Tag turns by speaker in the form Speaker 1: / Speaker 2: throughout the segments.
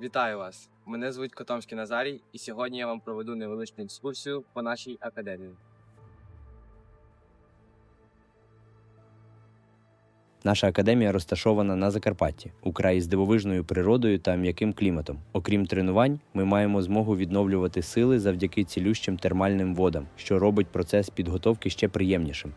Speaker 1: Вітаю вас! Мене звуть Котомський Назарій, і сьогодні я вам проведу невеличку екскурсію по нашій академії.
Speaker 2: Наша академія розташована на Закарпатті, у краї з дивовижною природою та м'яким кліматом. Окрім тренувань, ми маємо змогу відновлювати сили завдяки цілющим термальним водам, що робить процес підготовки ще приємнішим.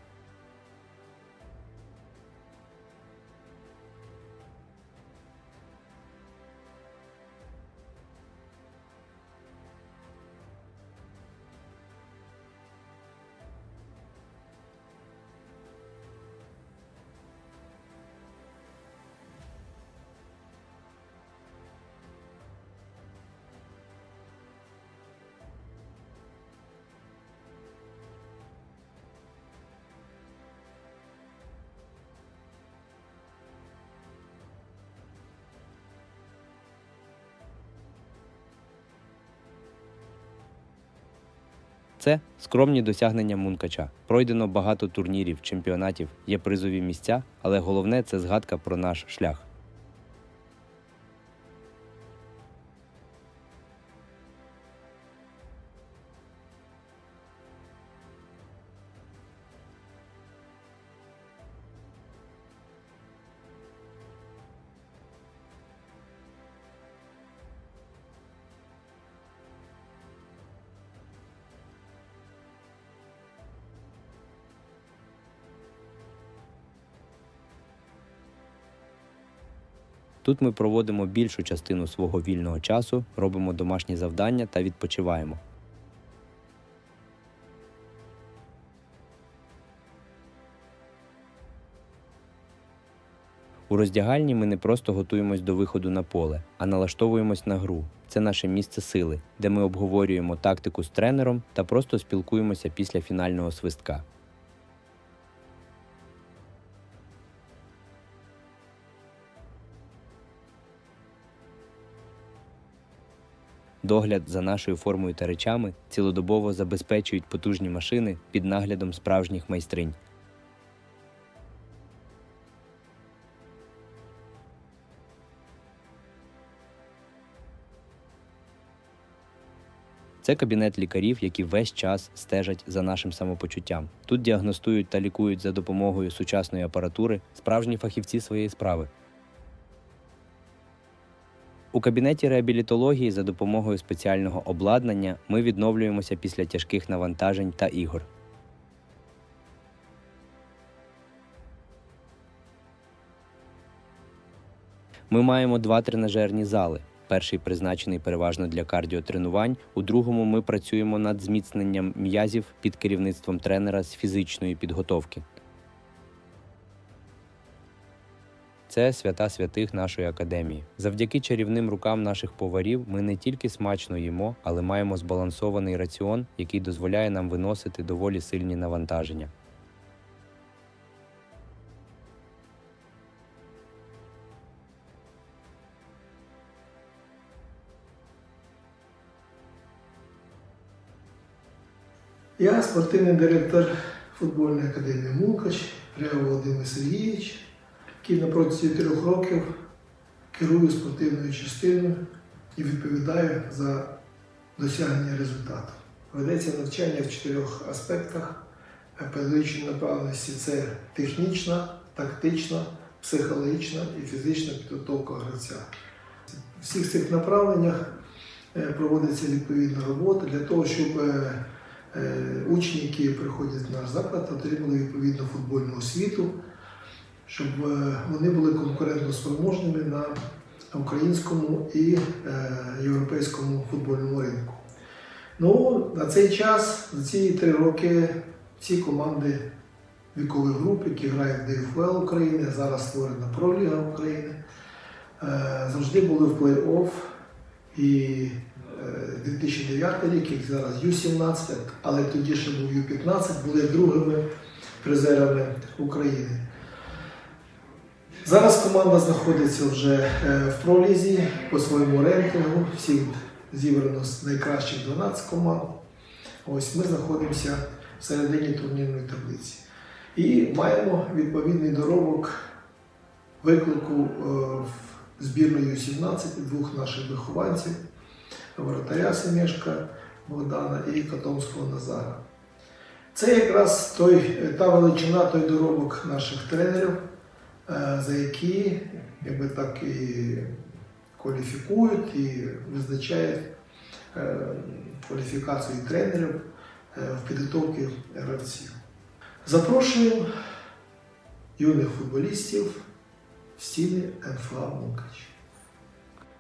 Speaker 2: Це скромні досягнення Мункача. Пройдено багато турнірів, чемпіонатів, є призові місця, але головне це згадка про наш шлях. Тут ми проводимо більшу частину свого вільного часу, робимо домашні завдання та відпочиваємо. У роздягальні ми не просто готуємось до виходу на поле, а налаштовуємось на гру. Це наше місце сили, де ми обговорюємо тактику з тренером та просто спілкуємося після фінального свистка. Догляд за нашою формою та речами цілодобово забезпечують потужні машини під наглядом справжніх майстринь. Це кабінет лікарів, які весь час стежать за нашим самопочуттям. Тут діагностують та лікують за допомогою сучасної апаратури справжні фахівці своєї справи. У кабінеті реабілітології за допомогою спеціального обладнання ми відновлюємося після тяжких навантажень та ігор. Ми маємо два тренажерні зали. Перший призначений переважно для кардіотренувань. У другому ми працюємо над зміцненням м'язів під керівництвом тренера з фізичної підготовки. Це свята святих нашої академії. Завдяки чарівним рукам наших поварів ми не тільки смачно їмо, але маємо збалансований раціон, який дозволяє нам виносити доволі сильні навантаження.
Speaker 3: Я спортивний директор футбольної академії Мукач, Рева Володимир Сергійович, який на протязі трьох років керую спортивною частиною і відповідаю за досягнення результату. Ведеться навчання в чотирьох аспектах педагогічної направленості це технічна, тактична, психологічна і фізична підготовка гравця. В всіх цих направленнях е, проводиться відповідна робота для того, щоб е, Е, учні, які приходять в наш заклад, отримали відповідну футбольну освіту, щоб е, вони були конкурентно спроможними на українському і е, європейському футбольному ринку. Ну, на цей час, за ці три роки, ці команди вікових груп, які грають в ДФЛ України, зараз створена Проліга України, завжди були в плей-офф. І 2009 рік, як зараз Ю-17, але тоді ще був Ю-15, були другими призерами України. Зараз команда знаходиться вже е, в пролізі по своєму рейтингу. Всіх зібрано з найкращих 12 команд. Ось ми знаходимося в середині турнірної таблиці. І маємо відповідний доробок виклику е, в збірною 17 двох наших вихованців, воротаря Семешка Богдана і Котомського Назара. Це якраз той, та величина, той доробок наших тренерів, е, за які якби так і кваліфікують і визначають е, кваліфікацію тренерів е, в підготовці гравців. Запрошуємо юних футболістів в стіни НФА Мукач.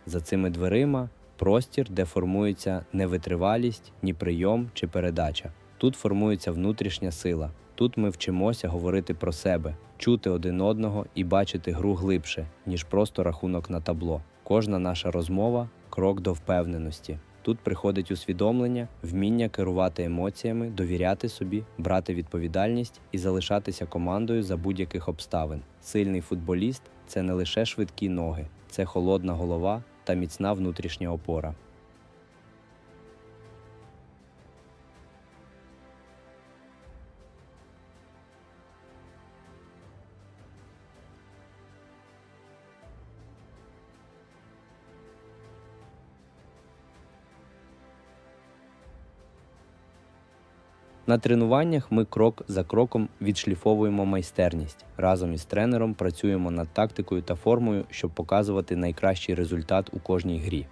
Speaker 2: За цими дверима простір, де формується не витривалість, ні прийом чи передача. Тут формується внутрішня сила. Тут ми вчимося говорити про себе, чути один одного і бачити гру глибше, ніж просто рахунок на табло. Кожна наша розмова крок до впевненості. Тут приходить усвідомлення, вміння керувати емоціями, довіряти собі, брати відповідальність і залишатися командою за будь-яких обставин. Сильний футболіст це не лише швидкі ноги, це холодна голова та міцна внутрішня опора. На тренуваннях ми крок за кроком відшліфовуємо майстерність. Разом із тренером працюємо над тактикою та формою, щоб показувати найкращий результат у кожній грі.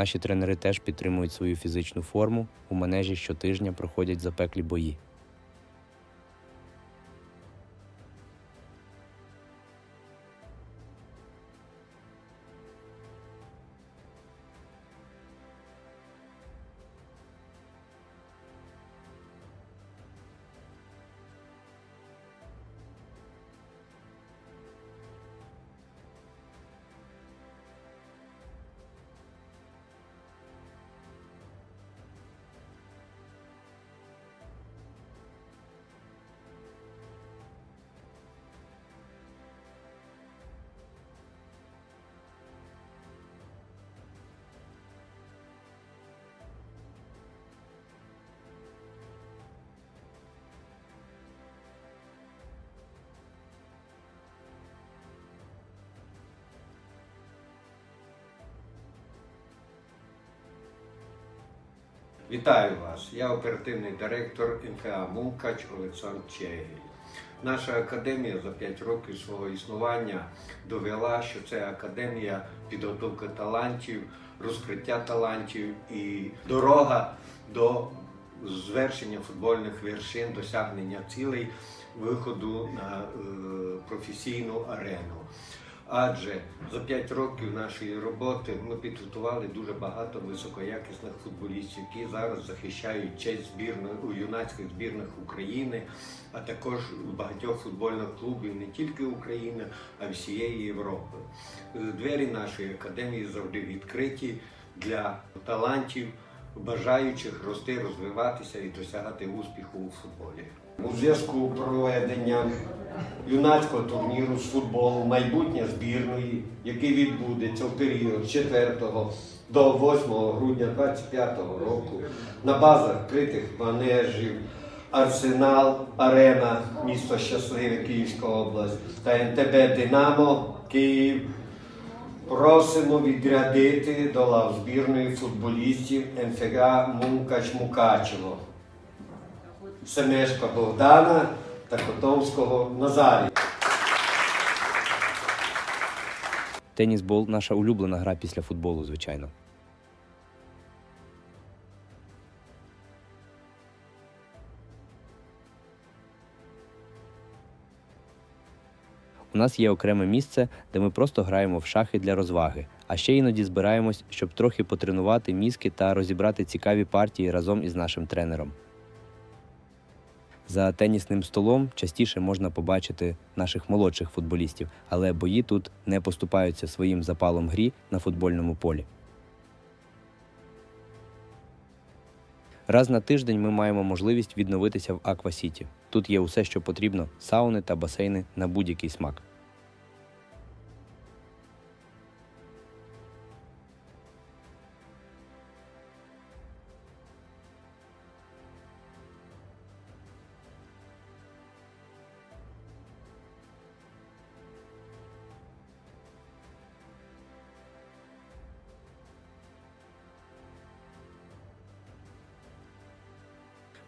Speaker 2: Наші тренери теж підтримують свою фізичну форму. У манежі щотижня проходять запеклі бої.
Speaker 4: Вітаю вас! Я оперативний директор НФА Мукач Олександр Чегіль. Наша академія за 5 років свого існування довела, що це академія підготовки талантів, розкриття талантів і дорога до звершення футбольних вершин, досягнення цілей, виходу на е, професійну арену. Адже за 5 років нашої роботи ми підготували дуже багато високоякісних футболістів, які зараз захищають честь збірної у юнацьких збірних України, а також у багатьох футбольних клубів не тільки України, а й всієї Європи. Е, Двері нашої академії завжди відкриті для талантів, бажаючих рости, розвиватися і досягати успіху у футболі. У зв'язку з проведенням юнацького турніру з футболу майбутнє збірної, який відбудеться в період з 4 до 8 грудня 2025 року на базах критих манежів Арсенал, Арена, місто Щасливе, Київська область та НТБ Динамо Київ. Просимо відрядити до лав збірної футболістів НФГ Мукач Мукачево. Семешка Богдана та Котовського Назарія.
Speaker 2: Тенісбол наша улюблена гра після футболу, звичайно. У нас є окреме місце, де ми просто граємо в шахи для розваги, а ще іноді збираємось, щоб трохи потренувати мізки та розібрати цікаві партії разом із нашим тренером. За тенісним столом частіше можна побачити наших молодших футболістів, але бої тут не поступаються своїм запалом грі на футбольному полі. Раз на тиждень ми маємо можливість відновитися в Аквасіті. Тут є усе, що потрібно: сауни та басейни на будь-який смак.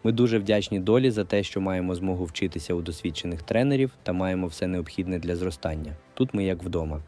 Speaker 2: Ми дуже вдячні долі за те, що маємо змогу вчитися у досвідчених тренерів та маємо все необхідне для зростання. Тут ми як вдома.